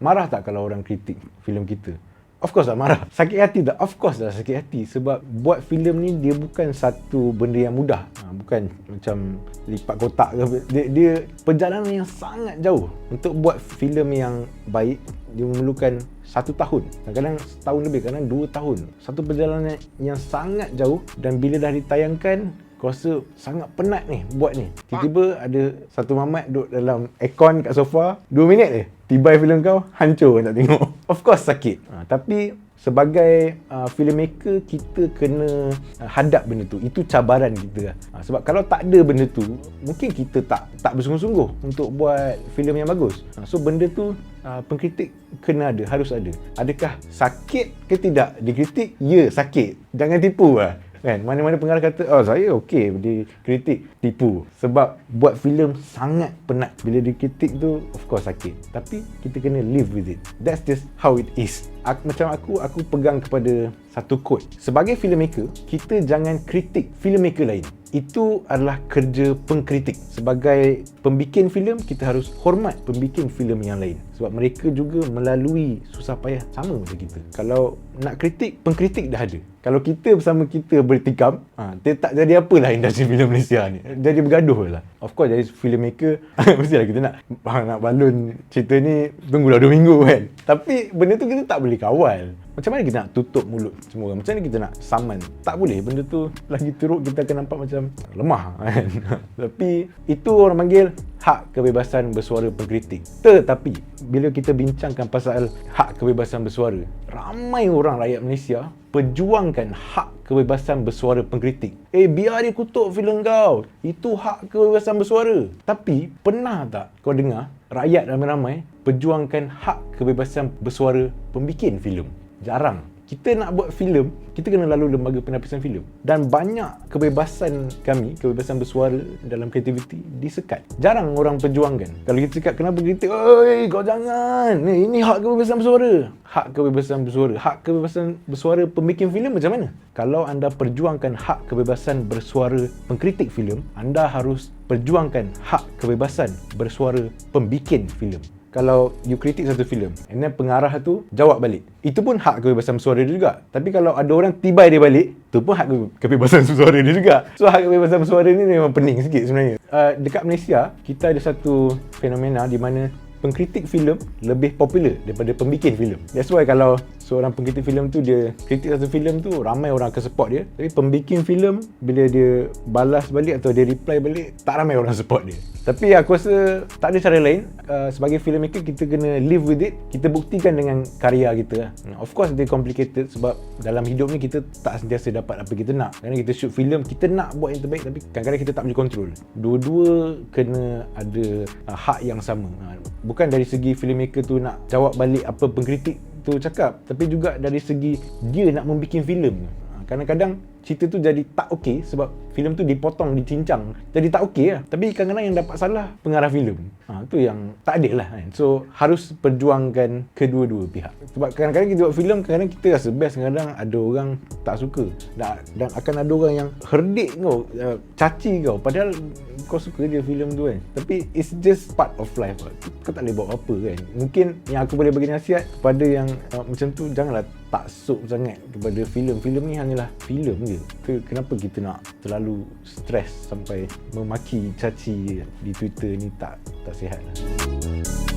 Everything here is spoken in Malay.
marah tak kalau orang kritik filem kita? Of course lah marah. Sakit hati tak? Of course lah sakit hati. Sebab buat filem ni dia bukan satu benda yang mudah. Ha, bukan macam lipat kotak ke. Dia, dia perjalanan yang sangat jauh. Untuk buat filem yang baik, dia memerlukan satu tahun. Kadang-kadang setahun lebih, kadang dua tahun. Satu perjalanan yang sangat jauh dan bila dah ditayangkan, Aku rasa sangat penat ni buat ni. Tiba-tiba ada satu mamat duduk dalam aircon kat sofa, dua minit je. Tiba filem kau, hancur tak tengok. Of course sakit. Ha, tapi sebagai uh, filmmaker kita kena uh, hadap benda tu. Itu cabaran kita. Uh, sebab kalau tak ada benda tu mungkin kita tak tak bersungguh-sungguh untuk buat filem yang bagus. Uh, so benda tu uh, pengkritik kena ada harus ada. Adakah sakit ke tidak? Dikritik ya sakit. Jangan tipu lah kan? Mana-mana pengarah kata oh saya okey di kritik tipu. Sebab buat filem sangat penat bila dikritik tu of course sakit. Tapi kita kena live with it. That's just how it is aku, macam aku aku pegang kepada satu quote sebagai filmmaker kita jangan kritik filmmaker lain itu adalah kerja pengkritik sebagai pembikin filem kita harus hormat pembikin filem yang lain sebab mereka juga melalui susah payah sama macam kita kalau nak kritik pengkritik dah ada kalau kita bersama kita bertikam, ha, dia tak jadi apalah industri filem Malaysia ni. Jadi bergaduh lah. Of course, jadi filmmaker, mestilah kita nak ha, nak balun cerita ni, tunggulah 2 minggu kan. Tapi benda tu kita tak boleh kawal. Macam mana kita nak tutup mulut semua orang? Macam mana kita nak saman? Tak boleh. Benda tu lagi teruk kita akan nampak macam lemah kan. Tapi itu orang panggil hak kebebasan bersuara pengkritik. Tetapi bila kita bincangkan pasal hak kebebasan bersuara, ramai orang rakyat Malaysia perjuangkan hak kebebasan bersuara pengkritik. Eh, biar dia kutuk filem kau. Itu hak kebebasan bersuara. Tapi, pernah tak kau dengar rakyat ramai-ramai perjuangkan hak kebebasan bersuara pembikin filem? Jarang kita nak buat filem, kita kena lalu lembaga penapisan filem. Dan banyak kebebasan kami, kebebasan bersuara dalam kreativiti disekat. Jarang orang perjuangkan. Kalau kita cakap kenapa kritik, "Oi, kau jangan. Ni ini hak kebebasan bersuara." Hak kebebasan bersuara, hak kebebasan bersuara pembikin filem macam mana? Kalau anda perjuangkan hak kebebasan bersuara pengkritik filem, anda harus perjuangkan hak kebebasan bersuara pembikin filem kalau you kritik satu filem and then pengarah tu jawab balik. Itu pun hak kebebasan bersuara dia juga. Tapi kalau ada orang tibai dia balik tu pun hak kebebasan bersuara dia juga. So hak kebebasan bersuara ni memang pening sikit sebenarnya. Uh, dekat Malaysia kita ada satu fenomena di mana pengkritik filem lebih popular daripada pembikin filem. That's why kalau seorang pengkritik filem tu dia kritik satu filem tu ramai orang akan support dia. Tapi pembikin filem bila dia balas balik atau dia reply balik tak ramai orang support dia. Tapi aku rasa tak ada cara lain uh, sebagai filmmaker kita kena live with it. Kita buktikan dengan karya kita. Of course dia complicated sebab dalam hidup ni kita tak sentiasa dapat apa kita nak. Kadang kita shoot filem kita nak buat yang terbaik tapi kadang-kadang kita tak boleh control. Dua-dua kena ada uh, hak yang sama. Uh, bukan dari segi filmmaker tu nak jawab balik apa pengkritik tu cakap. Tapi juga dari segi dia nak membuat filem. Ha, kadang-kadang cerita tu jadi tak okey sebab filem tu dipotong, dicincang. Jadi tak okey lah. Tapi kadang-kadang yang dapat salah pengarah filem. Ha, tu yang tak adil lah kan. So, harus perjuangkan kedua-dua pihak. Sebab kadang-kadang kita buat filem, kadang-kadang kita rasa best. Kadang-kadang ada orang tak suka. Dan, dan akan ada orang yang herdik kau, uh, caci kau. Padahal kau suka je filem tu kan. Tapi it's just part of life. Lah. Kau tak boleh buat apa kan. Mungkin yang aku boleh bagi nasihat kepada yang uh, macam tu, janganlah taksub sangat kepada filem. Filem ni hanyalah filem je. Kenapa kita nak terlalu stres sampai memaki caci di Twitter ni tak tak sihat lah.